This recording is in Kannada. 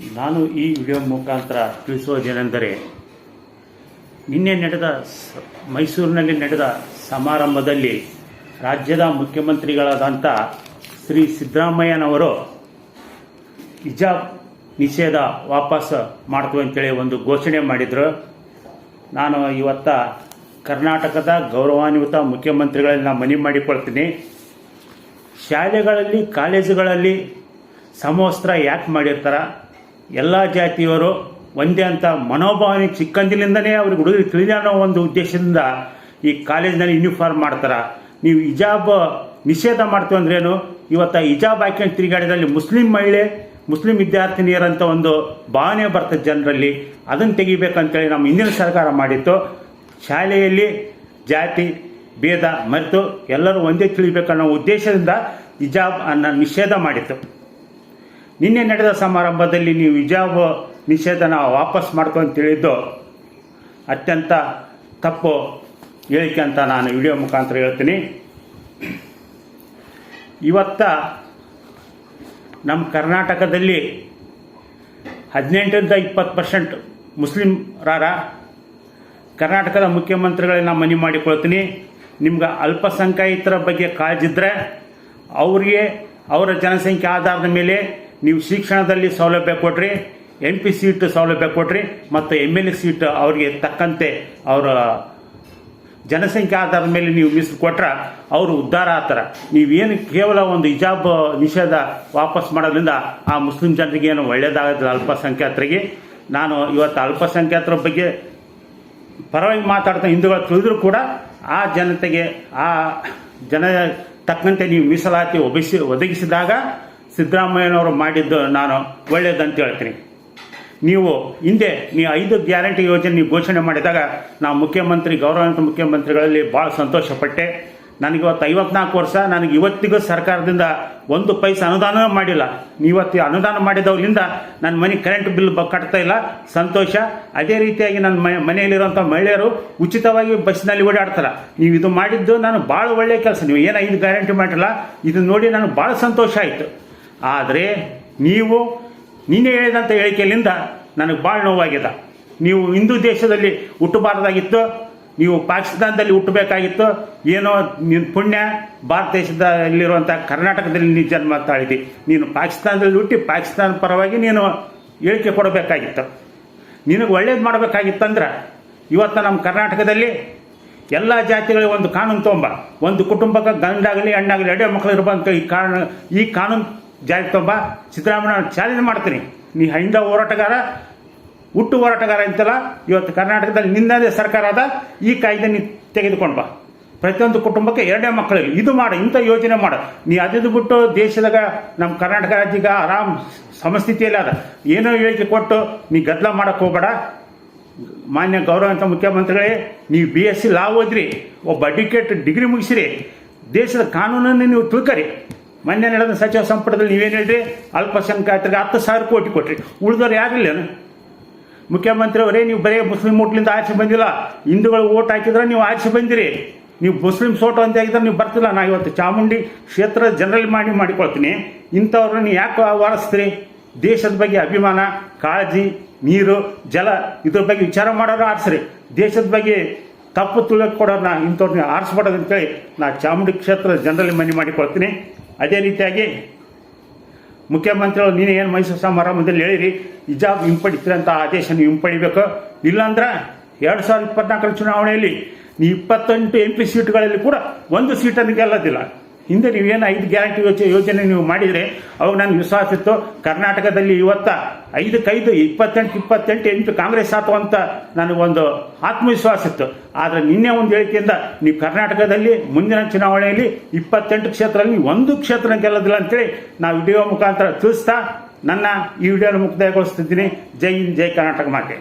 ನಾನು ಈ ವಿಡಿಯೋ ಮುಖಾಂತರ ತಿಳಿಸುವುದೇನೆಂದರೆ, ನಿನ್ನೆ ನಡೆದ ಮೈಸೂರಿನಲ್ಲಿ ನಡೆದ ಸಮಾರಂಭದಲ್ಲಿ ರಾಜ್ಯದ ಮುಖ್ಯಮಂತ್ರಿಗಳಾದಂಥ ಶ್ರೀ ಸಿದ್ದರಾಮಯ್ಯನವರು ಹಿಜಾಬ್ ನಿಷೇಧ ವಾಪಸ್ ಮಾಡ್ತು ಅಂತೇಳಿ ಒಂದು ಘೋಷಣೆ ಮಾಡಿದರು. ನಾನು ಇವತ್ತ ಕರ್ನಾಟಕದ ಗೌರವಾನ್ವಿತ ಮುಖ್ಯಮಂತ್ರಿಗಳನ್ನ ನಾನು ಮನವಿ ಮಾಡಿಕೊಳ್ತೀನಿ. ಶಾಲೆಗಳಲ್ಲಿ, ಕಾಲೇಜುಗಳಲ್ಲಿ ಸಮವಸ್ತ್ರ ಯಾಕೆ ಮಾಡಿರ್ತಾರ? ಎಲ್ಲ ಜಾತಿಯವರು ಒಂದೇ ಅಂತ ಮನೋಭಾವನೆ ಚಿಕ್ಕಂದಿನಿಂದನೇ ಅವ್ರಿಗೆ ಹುಡುಗರಿಗೆ ತಿಳಿದ ಅನ್ನೋ ಒಂದು ಉದ್ದೇಶದಿಂದ ಈ ಕಾಲೇಜಿನಲ್ಲಿ ಯೂನಿಫಾರ್ಮ್ ಮಾಡ್ತಾರೆ. ನೀವು ಹಿಜಾಬ್ ನಿಷೇಧ ಮಾಡ್ತೀವಿ ಅಂದ್ರೇನು ಇವತ್ತು ಹಿಜಾಬ್ ಹಾಕೊಂಡು ತಿರುಗಾಡಿದಲ್ಲಿ ಮುಸ್ಲಿಂ ಮಹಿಳೆ, ಮುಸ್ಲಿಂ ವಿದ್ಯಾರ್ಥಿನಿಯರಂತ ಒಂದು ಭಾವನೆ ಬರ್ತದೆ ಜನರಲ್ಲಿ. ಅದನ್ನು ತೆಗಿಬೇಕಂತೇಳಿ ನಮ್ಮ ಹಿಂದಿನ ಸರ್ಕಾರ ಮಾಡಿತ್ತು. ಶಾಲೆಯಲ್ಲಿ ಜಾತಿ, ಭೇದ, ಮರೆತು ಎಲ್ಲರೂ ಒಂದೇ ತಿಳಿಬೇಕನ್ನೋ ಉದ್ದೇಶದಿಂದ ಹಿಜಾಬ್ ಅನ್ನ ನಿಷೇಧ ಮಾಡಿತ್ತು. ನಿನ್ನೆ ನಡೆದ ಸಮಾರಂಭದಲ್ಲಿ ನೀವು ಹಿಜಾಬ್ ನಿಷೇಧನ ವಾಪಸ್ ಮಾಡ್ಕೊಂಡು ತಿಳಿದ್ದು ಅತ್ಯಂತ ತಪ್ಪು ಹೇಳಿಕೆ ಅಂತ ನಾನು ವಿಡಿಯೋ ಮುಖಾಂತರ ಹೇಳ್ತೀನಿ. ಇವತ್ತ ನಮ್ಮ ಕರ್ನಾಟಕದಲ್ಲಿ ಹದಿನೆಂಟರಿಂದ ಇಪ್ಪತ್ತು ಪರ್ಸೆಂಟ್ ಮುಸ್ಲಿಮರಾರ ಕರ್ನಾಟಕದ ಮುಖ್ಯಮಂತ್ರಿಗಳನ್ನ ನಾನು ಮನವಿ ಮಾಡಿಕೊಳ್ತೀನಿ. ನಿಮ್ಗೆ ಅಲ್ಪಸಂಖ್ಯಾತರ ಬಗ್ಗೆ ಕಾಳಜಿದ್ರೆ ಅವರಿಗೆ ಅವರ ಜನಸಂಖ್ಯೆ ಆಧಾರದ ಮೇಲೆ ನೀವು ಶಿಕ್ಷಣದಲ್ಲಿ ಸೌಲಭ್ಯ ಕೊಡ್ರಿ ಎಂ ಪಿ ಸೀಟ್ ಸೌಲಭ್ಯ ಕೊಡ್ರಿ ಮತ್ತು ಎಂ ಎಲ್ ಎ ಸೀಟ್ ಅವರಿಗೆ ತಕ್ಕಂತೆ ಅವರ ಜನಸಂಖ್ಯೆ ಆಧಾರದ ಮೇಲೆ ನೀವು ಮೀಸಲು ಕೊಟ್ರೆ, ಅವರು ಉದ್ಧಾರ ಆಗ್ತಾರೆ. ನೀವೇನು ಕೇವಲ ಒಂದು ಹಿಜಾಬ್ ನಿಷೇಧ ವಾಪಸ್ ಮಾಡೋದ್ರಿಂದ ಆ ಮುಸ್ಲಿಂ ಜನರಿಗೆ ಏನು ಒಳ್ಳೇದಾಗೋದಿಲ್ಲ ಅಲ್ಪಸಂಖ್ಯಾತರಿಗೆ. ನಾನು ಇವತ್ತು ಅಲ್ಪಸಂಖ್ಯಾತರ ಬಗ್ಗೆ ಪರವಾಗಿ ಮಾತಾಡ್ತಾ ಹಿಂದೂಗಳು ತಿಳಿದ್ರು ಕೂಡ ಆ ಜನತೆಗೆ, ಆ ಜನ ತಕ್ಕಂತೆ ನೀವು ಮೀಸಲಾತಿ ಒದಗಿಸಿ ಒದಗಿಸಿದಾಗ ಸಿದ್ದರಾಮಯ್ಯನವರು ಮಾಡಿದ್ದು ನಾನು ಒಳ್ಳೆಯದಂತ ಹೇಳ್ತೀನಿ. ನೀವು ಹಿಂದೆ ನೀವು ಐದು ಗ್ಯಾರಂಟಿ ಯೋಜನೆ ನೀವು ಘೋಷಣೆ ಮಾಡಿದಾಗ ನಾವು ಮುಖ್ಯಮಂತ್ರಿ, ಗೌರವಾನ್ವಿತ ಮುಖ್ಯಮಂತ್ರಿಗಳಲ್ಲಿ ಭಾಳ ಸಂತೋಷಪಟ್ಟೆ. ನನಗಿವತ್ತು ಐವತ್ನಾಲ್ಕು ವರ್ಷ, ನನಗೆ ಇವತ್ತಿಗೂ ಸರ್ಕಾರದಿಂದ ಒಂದು ಪೈಸೆ ಅನುದಾನ ಮಾಡಿಲ್ಲ. ಇವತ್ತು ಅನುದಾನ ಮಾಡಿದವರಿಂದ ನನ್ನ ಮನೆ ಕರೆಂಟ್ ಬಿಲ್ ಕಟ್ತಾ ಇಲ್ಲ. ಸಂತೋಷ. ಅದೇ ರೀತಿಯಾಗಿ ನನ್ನ ಮನೆ, ಮನೆಯಲ್ಲಿರುವಂಥ ಮಹಿಳೆಯರು ಉಚಿತವಾಗಿ ಬಸ್ಸಿನಲ್ಲಿ ಓಡಾಡ್ತಾರೆ. ನೀವು ಇದು ಮಾಡಿದ್ದು ನಾನು ಭಾಳ ಒಳ್ಳೆಯ ಕೆಲಸ. ನೀವು ಏನು ಐದು ಗ್ಯಾರಂಟಿ ಮಾಡಿಲ್ಲ ಇದನ್ನು ನೋಡಿ ನನಗೆ ಭಾಳ ಸಂತೋಷ ಆಯಿತು. ಆದರೆ ನೀವು ನಿನ್ನೆ ಹೇಳಿದಂಥ ಹೇಳಿಕೆಯಿಂದ ನನಗೆ ಭಾಳ ನೋವಾಗಿದೆ. ನೀವು ಹಿಂದೂ ದೇಶದಲ್ಲಿ ಹುಟ್ಟಬಾರ್ದಾಗಿತ್ತು, ನೀವು ಪಾಕಿಸ್ತಾನದಲ್ಲಿ ಹುಟ್ಟಬೇಕಾಗಿತ್ತು, ಏನೋ ನಿನ್ನ ಪುಣ್ಯ, ಭಾರತ ದೇಶದಲ್ಲಿರುವಂಥ ಕರ್ನಾಟಕದಲ್ಲಿ ನೀನು ಜನ್ಮ ತಾಳಿದಿ. ನೀನು ಪಾಕಿಸ್ತಾನದಲ್ಲಿ ಹುಟ್ಟಿ ಪಾಕಿಸ್ತಾನ ಪರವಾಗಿ ನೀನು ಹೇಳಿಕೆ ಕೊಡಬೇಕಾಗಿತ್ತು. ನಿನಗೆ ಒಳ್ಳೇದು ಮಾಡಬೇಕಾಗಿತ್ತಂದ್ರೆ ಇವತ್ತು ನಮ್ಮ ಕರ್ನಾಟಕದಲ್ಲಿ ಎಲ್ಲ ಜಾತಿಗಳಿಗೆ ಒಂದು ಕಾನೂನು ತೊಂಬ. ಒಂದು ಕುಟುಂಬಕ್ಕೆ ಗಂಡಾಗಲಿ, ಹೆಣ್ಣಾಗಲಿ ಎಡೆ ಮಕ್ಕಳು ಇರಬಂತ ಈ ಕಾರಣ ಈ ಕಾನೂನು ಜಾರಿ ತೊಂಬ. ಸಿದ್ದರಾಮಯ್ಯ ಚಾಲೆಂಜ್ ಮಾಡ್ತೀನಿ. ನೀ ಹೈಂದ ಹೋರಾಟಗಾರ, ಹುಟ್ಟು ಹೋರಾಟಗಾರ ಅಂತಲ್ಲ, ಇವತ್ತು ಕರ್ನಾಟಕದಲ್ಲಿ ನಿನ್ನದೇ ಸರ್ಕಾರ ಆದ ಈ ಕಾಯ್ದೆ ನೀ ತೆಗೆದುಕೊಂಡು ಬಾ. ಪ್ರತಿಯೊಂದು ಕುಟುಂಬಕ್ಕೆ ಎರಡೇ ಮಕ್ಕಳಿಗೆ ಇದು ಮಾಡು, ಇಂಥ ಯೋಜನೆ ಮಾಡು. ನೀ ಅದಿದ್ದು ಬಿಟ್ಟು ದೇಶದಾಗ ನಮ್ಮ ಕರ್ನಾಟಕ ರಾಜ್ಯಕ್ಕೆ ಆರಾಮ್ ಸಮಸ್ಥಿತಿಯಲ್ಲಿ ಅದ. ಏನೋ ಹೇಳಿಕೆ ಕೊಟ್ಟು ನೀ ಗದ್ದಲ ಮಾಡಕ್ಕೆ ಹೋಗ್ಬೇಡ. ಮಾನ್ಯ ಗೌರವಂತ ಮುಖ್ಯಮಂತ್ರಿಗಳೇ ನೀವು ಬಿ ಎಸ್ ಸಿ ಲಾ ಓದ್ರಿ. ಒಬ್ಬ ಅಡ್ವೊಕೇಟ್ ಡಿಗ್ರಿ ಮುಗಿಸಿರಿ. ದೇಶದ ಕಾನೂನನ್ನು ನೀವು ತಿಳ್ಕರಿ. ಮೊನ್ನೆ ನಡೆದ ಸಚಿವ ಸಂಪುಟದಲ್ಲಿ ನೀವೇನು ಹೇಳ್ರಿ? ಅಲ್ಪಸಂಖ್ಯಾತರಿಗೆ ಹತ್ತು ಸಾವಿರ ಕೋಟಿ ಕೊಟ್ರಿ. ಉಳಿದವ್ರು ಯಾರಿಲ್ಲೇನು ಮುಖ್ಯಮಂತ್ರಿ ಅವರೇ, ನೀವು ಬರೀ ಮುಸ್ಲಿಂ ಓಟ್ಲಿಂದ ಆಚೆ ಬಂದಿಲ್ಲ. ಹಿಂದೂಗಳು ಓಟ್ ಹಾಕಿದ್ರೆ ನೀವು ಆಚೆ ಬಂದಿರಿ. ನೀವು ಮುಸ್ಲಿಂ ಸೋಟು ಅಂತ ಆಗಿದ್ರೆ ನೀವು ಬರ್ತಿಲ್ಲ. ನಾ ಇವತ್ತು ಚಾಮುಂಡಿ ಕ್ಷೇತ್ರ ಜನರಲ್ಲಿ ಮಾಡಿ ಮಾಡಿಕೊಳ್ತೀನಿ. ಇಂಥವ್ರನ್ನ ಯಾಕೆ ವಾರಿಸ್ತೀರಿ ದೇಶದ ಬಗ್ಗೆ ಅಭಿಮಾನ, ಕಾಳಜಿ, ನೀರು, ಜಲ, ಇದ್ರ ಬಗ್ಗೆ ವಿಚಾರ ಮಾಡೋರು ಆರಿಸ್ರಿ. ದೇಶದ ಬಗ್ಗೆ ತಪ್ಪು ತುಳಿಯೋಕೆ ನಾ ಇಂಥವ್ರನ್ನ ಆರಿಸ್ಬಾರ್ದು ಅಂತೇಳಿ ನಾ ಚಾಮುಂಡಿ ಕ್ಷೇತ್ರ ಜನರಲ್ಲಿ ಮನವಿ ಮಾಡಿಕೊಳ್ತೀನಿ. ಅದೇ ರೀತಿಯಾಗಿ ಮುಖ್ಯಮಂತ್ರಿಗಳು ನೀನು ಏನು ಮೈಸೂರು ಸಮಾರಂಭದಲ್ಲಿ ಹೇಳಿರಿ, ಹಿಜಾಬ್ ಹಿಂಪಡಿತೀರಂಥ ಆದೇಶ ನೀವು ಹಿಂಪಡಿಬೇಕು. ಇಲ್ಲಾಂದ್ರೆ ಎರಡು ಸಾವಿರದ ಇಪ್ಪತ್ನಾಲ್ಕರ ಚುನಾವಣೆಯಲ್ಲಿ ನೀವು ಇಪ್ಪತ್ತೆಂಟು ಎಂ ಪಿ ಸೀಟ್ಗಳಲ್ಲಿ ಕೂಡ ಒಂದು ಸೀಟನ್ನು ಗೆಲ್ಲೋದಿಲ್ಲ ಹಿಂದೆ ನೀವೇನು ಐದು ಗ್ಯಾರಂಟಿ ಯೋಜನೆ ನೀವು ಮಾಡಿದರೆ, ಅವಾಗ ನನಗೆ ವಿಶ್ವಾಸ ಇತ್ತು ಕರ್ನಾಟಕದಲ್ಲಿ ಇವತ್ತ ಐದಕ್ಕೈದು ಇಪ್ಪತ್ತೆಂಟು ಇಪ್ಪತ್ತೆಂಟು ಎಂಟು ಕಾಂಗ್ರೆಸ್ ಆತು ಅಂತ ನನಗೊಂದು ಆತ್ಮವಿಶ್ವಾಸ ಇತ್ತು ಆದರೆ ನಿನ್ನೆ ಒಂದು ಹೇಳಿಕೆಯಿಂದ ನೀವು ಕರ್ನಾಟಕದಲ್ಲಿ ಮುಂದಿನ ಚುನಾವಣೆಯಲ್ಲಿ ಇಪ್ಪತ್ತೆಂಟು ಕ್ಷೇತ್ರದಲ್ಲಿ ಒಂದು ಕ್ಷೇತ್ರ ಗೆಲ್ಲೋದಿಲ್ಲ ಅಂತೇಳಿ ನಾವು ವಿಡಿಯೋ ಮುಖಾಂತರ ತಿಳಿಸ್ತಾ ನನ್ನ ಈ ವಿಡಿಯೋನ ಮುಕ್ತಾಯಗೊಳಿಸ್ತಿದ್ದೀನಿ. ಜೈ ಹಿಂದ್, ಜೈ ಕರ್ನಾಟಕ ಮಾತೆ.